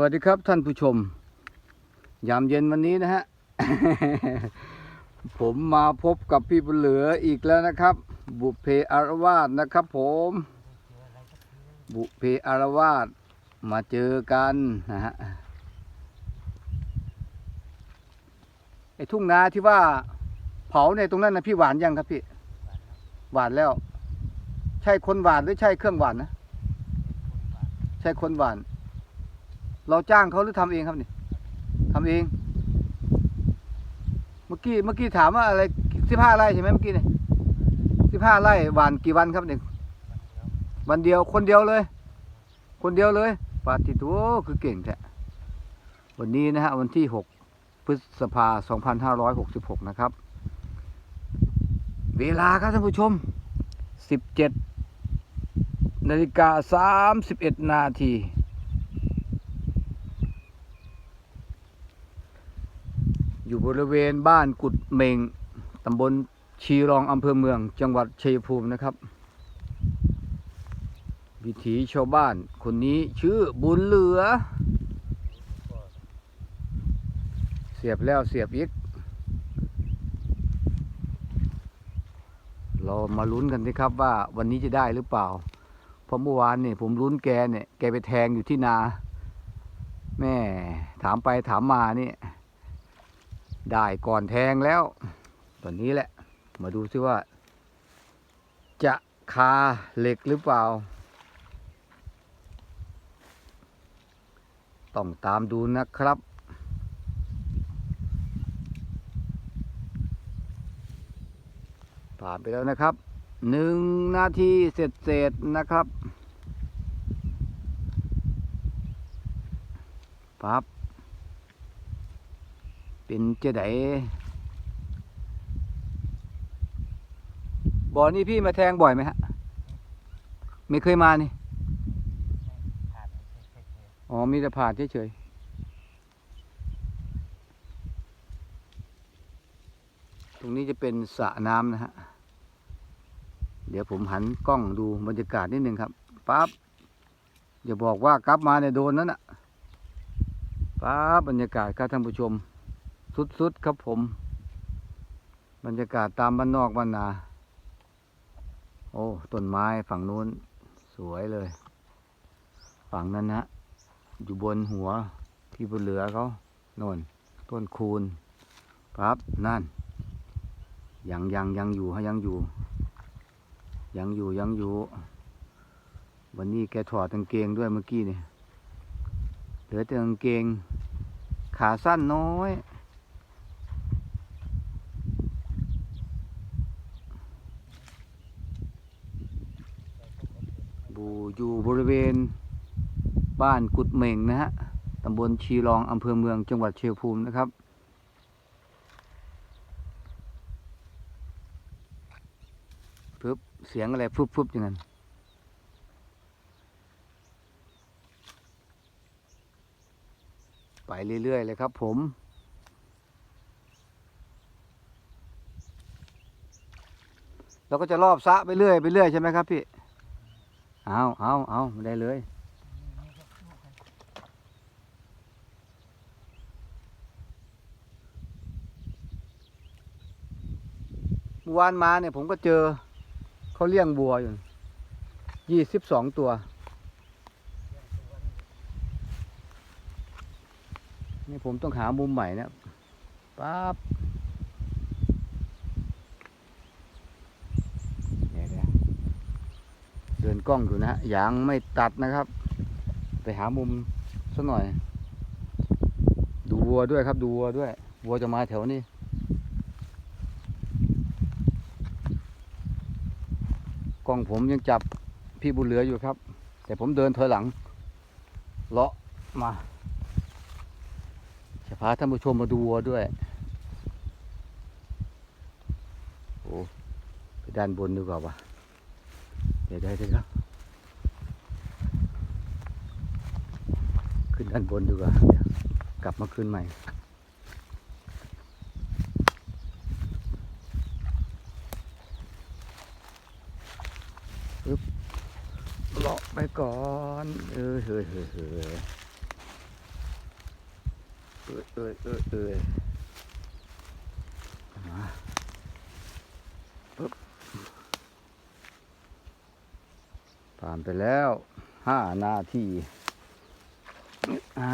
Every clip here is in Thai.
วัสดีครับท่านผู้ชม ยามเย็นวันนี้นะฮะ ผมมาพบกับพี่บุญเหลืออีกแล้วนะครับ บุพเพอารวาสนะครับผม บุพเพอารวาสมาเจอกันนะฮะไอ้ทุ่งนาที่ว่าเผาในตรงนั้นนะพี่หวานยังครับพี่ หวานแล้ว ใช่คนหวานหรือใช่เครื่องหวานนะ ใช่คนหวาน เราจ้างเขาหรือทำเองครับนี่ทำเอง เมื่อกี้เมื่อกี้ถามว่าอะไรสิบห้าไร่ใช่ไหมเมื่อกี้เนี่ยสิบห้าไร่หวานกี่วันครับเนี่ยวันเดียวคนเดียวเลย คนเดียวเลยปาติโตัวคือเก่งแท้วันนี้นะฮะวันที่หกพฤษภาสองพันห้าร้อยหกสิบหกนะครับ เวลาครับท่านผู้ชมสิบเจ็ดนาฬิกาสามสิบเอ็ดนาที อยู่บริเวณบ้านกุดเมงตำบลชีรองอำเภอเมือง จังหวัดชัยภูมินะครับ วิถีชาวบ้าน คนนี้ชื่อบุญเหลือ เสียบแล้วเสียบอีก เรามาลุ้นกันสิครับว่าวันนี้จะได้หรือเปล่า เพราะเมื่อวานเนี่ยผมลุ้นแกเนี่ย แกไปแทงอยู่ที่นา แม่ถามไปถามมานี่ ได้ก่อนแทงแล้วตอนนี้แหละ มาดูซิว่า จะคาเหล็กหรือเปล่า ต้องตามดูนะครับผ่านไปแล้วนะครับหนึ่งนาทีเสร็จเสร็จๆนะครับปั๊บ เป็นเจไดบ่อนี้พี่มาแทงบ่อยไหมฮะ ไม่เคยมานี่ อ๋อมีแต่ผ่านเฉยๆ ตรงนี้จะเป็นสระน้ำนะฮะ เดี๋ยวผมหันกล้องดูบรรยากาศนิดนึงครับปั๊บอย่าบอกว่ากลับมาเนี่ยโดนนั่นนะปั๊บบรรยากาศครับท่านผู้ชม สุดๆครับผม บรรยากาศตามบ้านนอกบ้านนา โอ้ต้นไม้ฝั่งนู้น สวยเลย ฝั่งนั้นนะอยู่บนหัวที่บนเหลือเขาโน่นต้นคูณปั๊บนั่น ยังยังยังอยู่ฮะยังอยู่ ยังอยู่ยังอยู่ วันนี้แกถอดกางเกงด้วยเมื่อกี้เนี่ยเหลือแต่กางเกง ขาสั้นน้อย บู อยู่บริเวณบ้านกุดเหม่งนะฮะตำบลชีรองอำเภอเมืองจังหวัดเชียงภูมินะครับ ปึ๊บ เสียงอะไรฟึบฟึบอย่างนั้นไปเรื่อย ๆ เลยครับผม เราก็จะรอบสะไปเรื่อยไปเรื่อยใช่ไหมครับพี่ เอาเอาเอาไม่ได้เลยเมื่อวานมาเนี่ยผมก็เจอเขาเลี้ยงบัวอยู่ยี่สิบสองตัว นี่ผมต้องหามุมใหม่นะปั๊บเดี๋ยวเดี๋ยวเดิน กล้องอยู่นะฮะยางไม่ตัดนะครับ ไปหามุมสักหน่อย ดูวัวด้วยครับ ดูวัวด้วย วัวจะมาแถวนี้กล้องผมยังจับพี่บุญเหลืออยู่ครับ แต่ผมเดินถอยหลังเลาะมาจะพาท่านผู้ชมมาดูวัวด้วยโอ้ไปด้านบนดีกว่าวะเดี๋ยวได้เดี๋ยครับขึ้น ด้านบนดีกว่ากลับมาขึ้นใหม่เลาะไปก่อน เออเฮ้ยเฮ้ยเฮ้ยเอ้ยเอ้ยเอ้ยเอ้ยมาปึ๊บผ่านไปแล้วห้านาที อ่า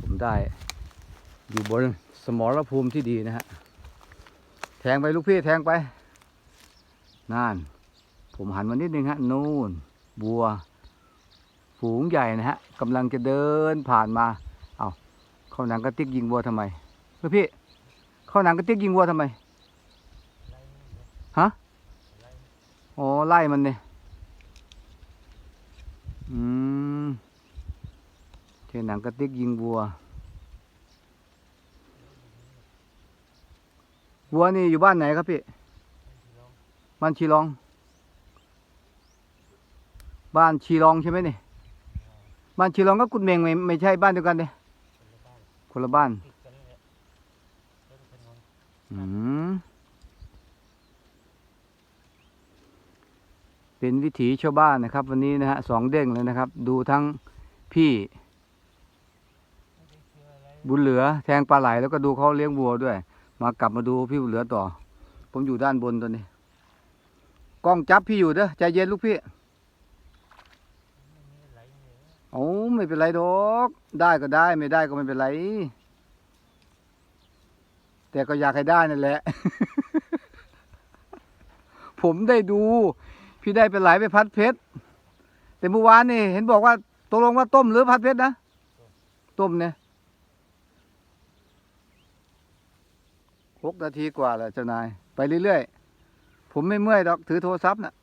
ผมได้ อยู่บนสมรภูมิที่ดีนะฮะ แทงไปลูกพี่แทงไปนั่น ผมหันมานิดนึงฮะ นู่น บัว ฝูงใหญ่นะฮะกำลังจะเดินผ่านมา เอาเข้าหนังกระติกยิงวัวทำไมเฮ้ยพี่ เข้าหนังกระติกยิงวัวทำไม ฮะ อ๋อ ไล่มันเนี่ยอืม ทหนังกระติกยิงวัว วัวนี่อยู่บ้านไหนครับพี่ บ้านชีรอง บ้านชีรองใช่ไหมนี่ บ้านชีรองก็กุดเมงไม่ไม่ใช่บ้านเดียวกันเนี่ยคนละบ้านอืมเป็นวิถีชาวบ้านนะครับ วันนี้นะฮะสองเด้งเลยนะครับ ดูทั้งพี่ บุญเหลือแทงปลาไหลแล้วก็ดูเขาเลี้ยงวัวด้วย มากลับมาดูพี่บุญเหลือต่อ ผมอยู่ด้านบนตัวนี้ กล้องจับพี่อยู่เด้อใจเย็นลูกพี่โอ้ไม่เป็นไรดอก ได้ก็ได้ไม่ได้ก็ไม่เป็นไร แต่ก็อยากให้ได้นั่นแหละ ผมได้ดู พี่ได้ไปไหลไปพัดเพชรแต่เมื่อวานนี่เห็นบอกว่าตกลงว่าต้มหรือพัดเพชรนะ ต้มเนี่ย หกนาทีกว่าแล้วเจ้านาย ไปเรื่อยๆ ผมไม่เมื่อยดอกถือโทรศัพท์น่ะ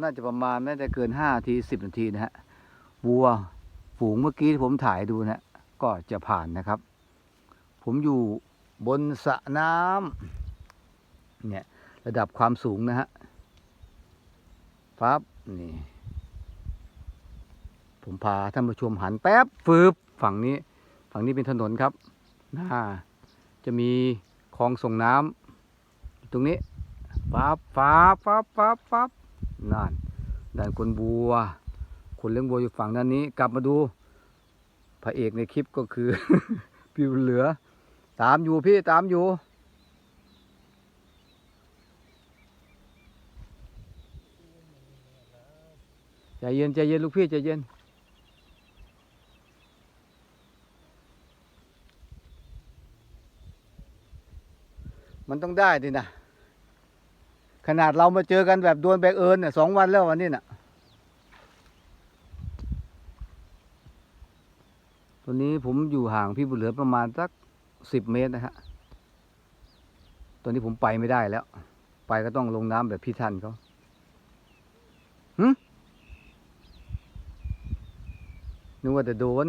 น่าจะประมาณไม่ได้เกินห้านาทีสิบนาทีนะฮะวัวฝูงเมื่อกี้ที่ผมถ่ายดูนะก็จะผ่านนะครับ ผมอยู่บนสระน้ำเนี่ยระดับความสูงนะฮะปั๊บนี่ ผมพาท่านผู้ชมหันแป๊บฟืบ ฝั่งนี้ฝั่งนี้เป็นถนนครับน่าจะมีคลองส่งน้ำอยู่ตรงนี้ปั๊บปั๊บปั๊บปั๊บปั๊บนั่นด้านคนบัว คนเลี้ยงวัวอยู่ฝั่งด้านนี้ กลับมาดูพระเอกในคลิปก็คือพี่เหลือ ตามอยู่พี่ตามอยู่ ใจเย็นใจเย็นลูกพี่ใจเย็น มันต้องได้ดินะขนาดเรามาเจอกันแบบดวลแบกเอิญเนี่ยสองวันแล้ววันนี้น่ะ ตัวนี้ผมอยู่ห่างพี่บุญเหลือประมาณสักสิบเมตรนะฮะตอนนี้ผมไปไม่ได้แล้ว ไปก็ต้องลงน้ำแบบพี่ท่านเขาหึนึกว่าจะโดน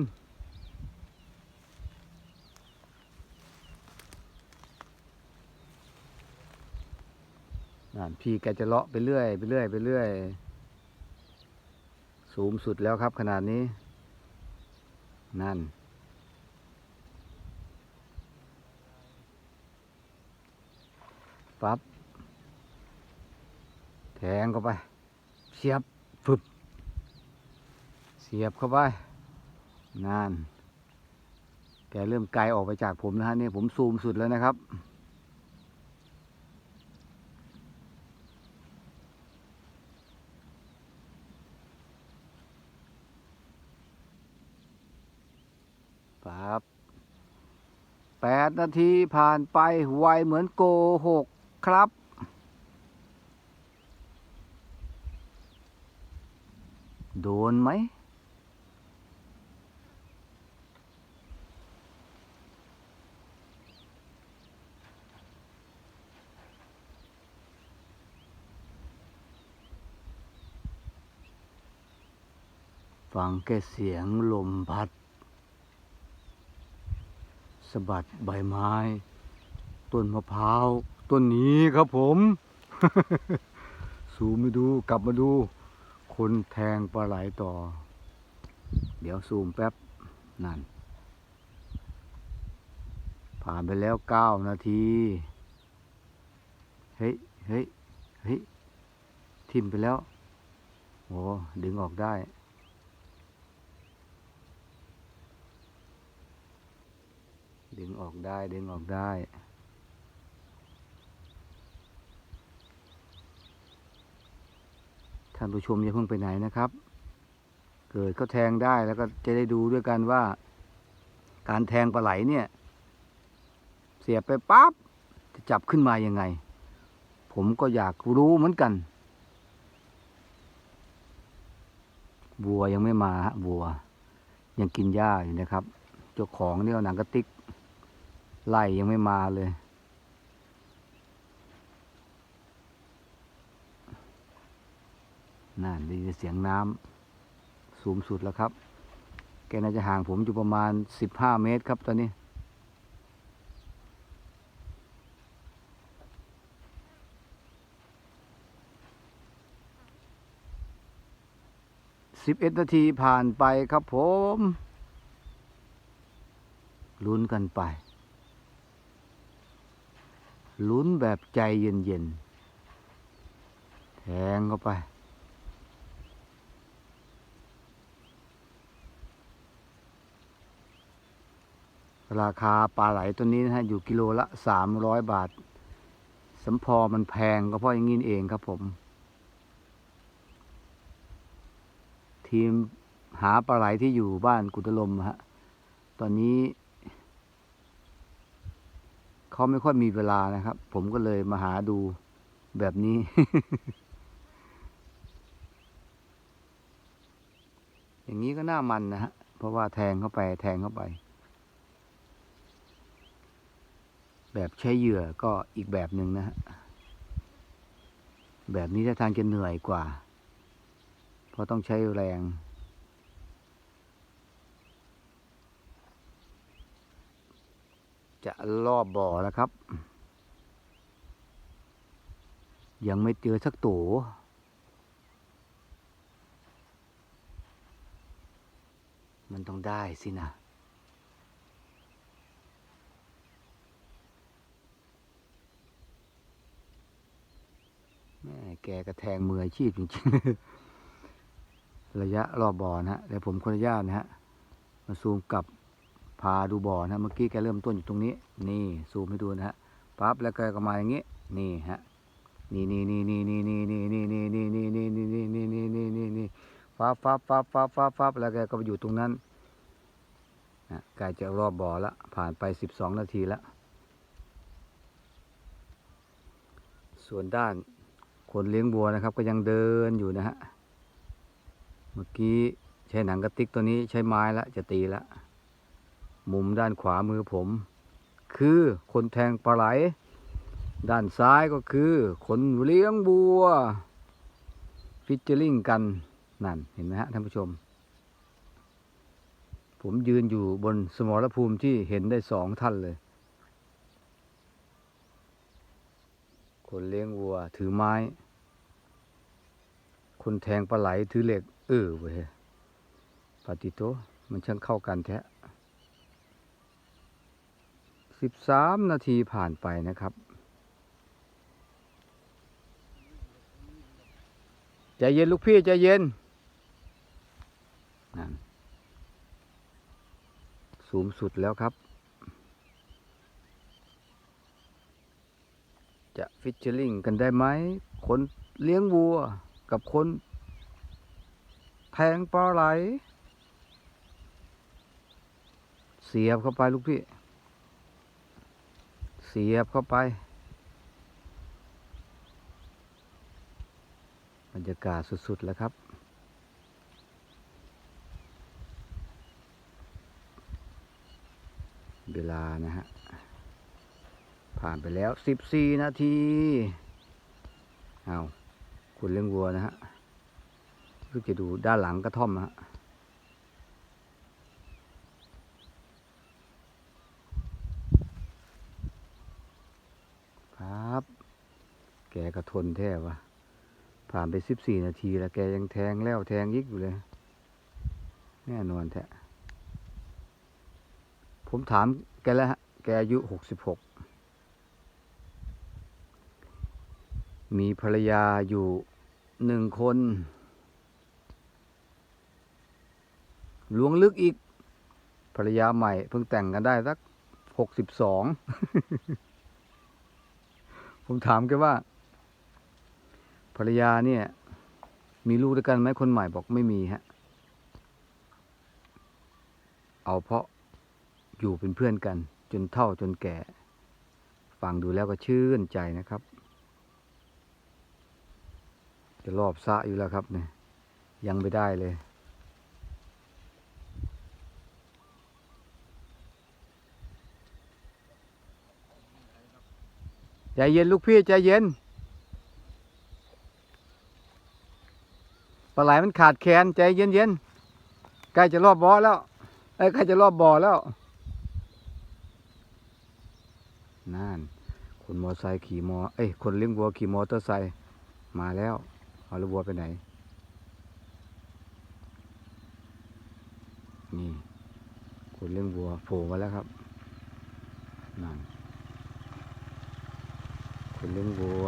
พี่แกจะเลาะไปเรื่อยไปเรื่อยไปเรื่อย สูงสุดแล้วครับขนาดนี้ นั่น ปั๊บ แทงเข้าไป เสียบฟึบ เสียบเข้าไป นั่น แกเริ่มไกลออกไปจากผมนะฮะนี่ผมซูมสุดแล้วนะครับ 8 นาทีผ่านไปไวเหมือนโกหกครับ โดนไหม ฟังแค่เสียงลมพัด สะบัดใบไม้ ต้นมะพร้าวต้นนี้ครับผม สูมไปดูกลับมาดู คนแทงปลาไหลต่อ เดี๋ยวซูมแป๊บ นั่น ผ่านไปแล้วเก้านาที เฮ้ยเฮ้ยเฮ้ยทิมไปแล้วโอ้ดึงออกได้ ดึงออกได้ ดึงออกได้ ท่านผู้ชมอย่าเพิ่งไปไหนนะครับ เกิดเขาแทงได้แล้วก็จะได้ดูด้วยกันว่า การแทงปลาไหลเนี่ย เสียบไปปั๊บจะจับขึ้นมายังไง ผมก็อยากรู้เหมือนกัน บัวยังไม่มาฮะบัว ยังกินหญ้าอยู่นะครับ เจ้าของนี่เอาหนังกระติก ไล่ยังไม่มาเลย นั่นได้ยินเสียงน้ำสูงสุดแล้วครับ แกน่าจะห่างผมอยู่ประมาณสิบห้าเมตรครับตอนนี้ สิบเอ็ดนาทีผ่านไปครับผม ลุ้นกันไป ลุ้นแบบใจเย็นๆ แทงเข้าไป ราคาปลาไหลตัวนี้นะฮะ อยู่กิโลละสามร้อยบาทสำพอมันแพงก็เพราะอย่างนี้เองครับผม ทีมหาปลาไหลที่อยู่บ้านกุตลมฮะ ตอนนี้ เขาไม่ค่อยมีเวลานะครับ ผมก็เลยมาหาดูแบบนี้ อย่างนี้ก็น่ามันนะฮะ เพราะว่าแทงเข้าไปแทงเข้าไป แบบใช้เหยื่อก็อีกแบบหนึ่งนะฮะ แบบนี้ถ้าทางจะเหนื่อยกว่า เพราะต้องใช้แรง จะรอบบ่อแล้วครับ ยังไม่เจอสักตัวมันต้องได้สินะ แม่แกกระแทงมืออาชีพจริงๆ ระยะรอบบ่อนะฮะเดี๋ยวผมขออนุญาตนะฮะ มาซูมกลับ พาดูบ่อนะเมื่อกี้แกเริ่มต้นอยู่ตรงนี้ นี่ซูมให้ดูนะฮะปั๊บแล้วแกก็มาอย่างนี้นี่ฮะนี่นี่นี่นี่นี่นี่นี่นี่นี่นี่นี่นี่นี่นี่นี่นี่นี่นี่นี่ฟับฟับฟับฟับฟับฟับแล้วแกก็ไปอยู่ตรงนั้นนะใกล้จะรอบบ่อละผ่านไปสิบสองนาทีละส่วนด้านคนเลี้ยงบัวนะครับ ก็ยังเดินอยู่นะฮะเมื่อกี้ใช้หนังกระติกตัวนี้ใช้ไม้ละจะตีละ มุมด้านขวามือผม คือคนแทงปลาไหล ด้านซ้ายก็คือคนเลี้ยงบัว ฟิชเจอริงกันนั่นเห็นไหมฮะท่านผู้ชม ผมยืนอยู่บนสมรภูมิที่เห็นได้สองท่านเลย คนเลี้ยงวัวถือไม้ คนแทงปลาไหลถือเหล็ก เออเว้ยปาติโตมันช่างเข้ากันแท้ สิบสามนาทีผ่านไปนะครับใจเย็นลูกพี่ใจเย็นนั่นสูงสุดแล้วครับ จะฟิชเชอร์ลิงกันได้ไหม คนเลี้ยงวัวกับคน แทงปลาไหล เสียบเข้าไปลูกพี่ เสียบเข้าไป บรรยากาศสุด ๆ แล้วครับ เวลานะฮะ ผ่านไปแล้วสิบสี่นาที เอาคุณเลี้ยงวัวนะฮะรู้จะดูด้านหลังกระท่อมนะฮะ ครับ แกก็ทนแท้วะผ่านไปสิบสี่นาทีแล้วแกยังแทงแล้วแทงยิกอยู่เลย แน่นอนแท้ผมถามแกแล้วฮะ แกอายุหกสิบหกมีภรรยาอยู่หนึ่งคนลวงลึกอีก ภรรยาใหม่เพิ่งแต่งกันได้สักหกสิบสอง ผมถามแกว่า รรยาเนี่ย มีลูกด้วยกันไหมคนใหม่บอกไม่มีฮะ เอาเพราะอยู่เป็นเพื่อนกัน จนเท่าจนแก่ ฟังดูแล้วก็ชื่นใจนะครับ จะรอบสะอยู่แล้วครับเนี่ยยังไม่ได้เลยใจเย็นลูกพี่ใจเย็น ลาไหลมันขาดแขนใจเย็นเย็นๆใกล้จะรอบบ่อแล้วไอ้ใกล้จะรอบบ่อแล้วนั่นคนมอไซค์ขี่มอเอ้ยคนเลี้ยงวัวขี่มอเตอร์ไซค์มาแล้วเอาลูกวัวไปไหน นี่ คนเลี้ยงวัวโผล่มาแล้วครับนั่นคนเลี้ยงวัว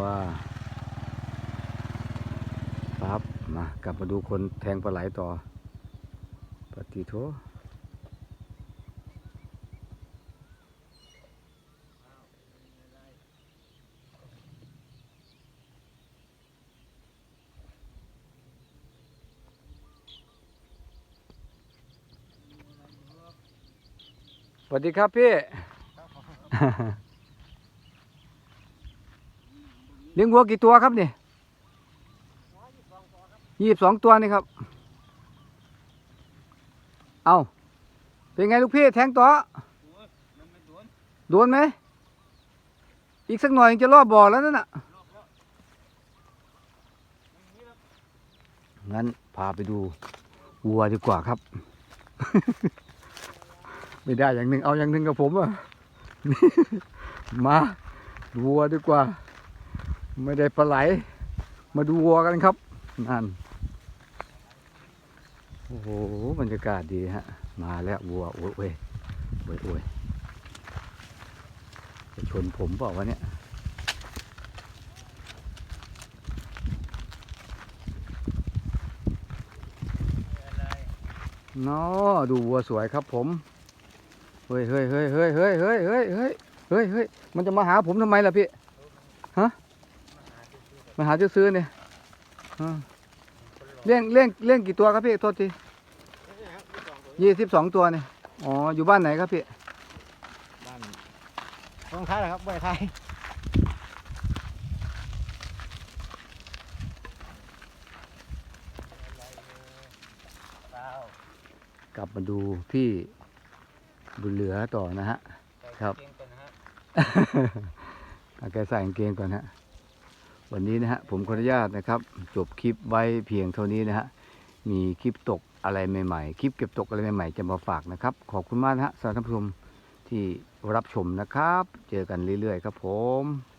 ปั๊บ มากลับมาดูคนแทงปลาไหลต่อ ปฏิโทสวัสดีครับพี่เลี้ยงวัวกี่ตัวครับเนี่ย สิบสองตัวนี่ครับ เอาเป็นไงลูกพี่แทงต่อโดนไหม อีกสักหน่อยจะรอบบ่อแล้วนั่นน่ะ งั้นพาไปดูวัวดีกว่าครับ ไม่ได้อย่างหนึ่งเอาอย่างหนึ่งกับผมอะ มาวัวดีกว่า ไม่ได้ปลาไหล มาดูวัวกันครับ นั่น โอ้โหบรรยากาศดีฮะ มาแล้ววัวโอ้ยโอ้ยโอ้ยโอ้ยจะชนผมเปล่าวะเนี่ยนาะดูวัวสวยครับผม เฮ้ยเฮ้ยเฮ้ยเฮ้ยเฮ้ยเฮ้ยเฮ้ยเฮ้ยเฮ้ยเฮ้ยมันจะมาหาผมทำไมล่ะพี่ ฮะ มาหาซื้อเนี่ยเลี้ยงเลี้ยงเลี้ยงกี่ตัวครับพี่ โทษที ยี่สิบสองตัวเนี่ยอ๋อ อยู่บ้านไหนครับพี่ บ้านตรงท้ายเหรอครับใบท้ายกลับมาดูพี่บุญเหลือต่อนะฮะ ครับ เอาแกใส่กางเกงก่อนฮะ วันนี้นะฮะ ผมขออนุญาตนะครับ จบคลิปไว้เพียงเท่านี้นะฮะ มีคลิปตก อะไรใหม่ๆ คลิปเก็บตกอะไรใหม่ๆ จะมาฝากนะครับ ขอบคุณมากนะฮะสำหรับท่านผู้ชมที่รับชมนะครับ เจอกันเรื่อยๆ ครับผม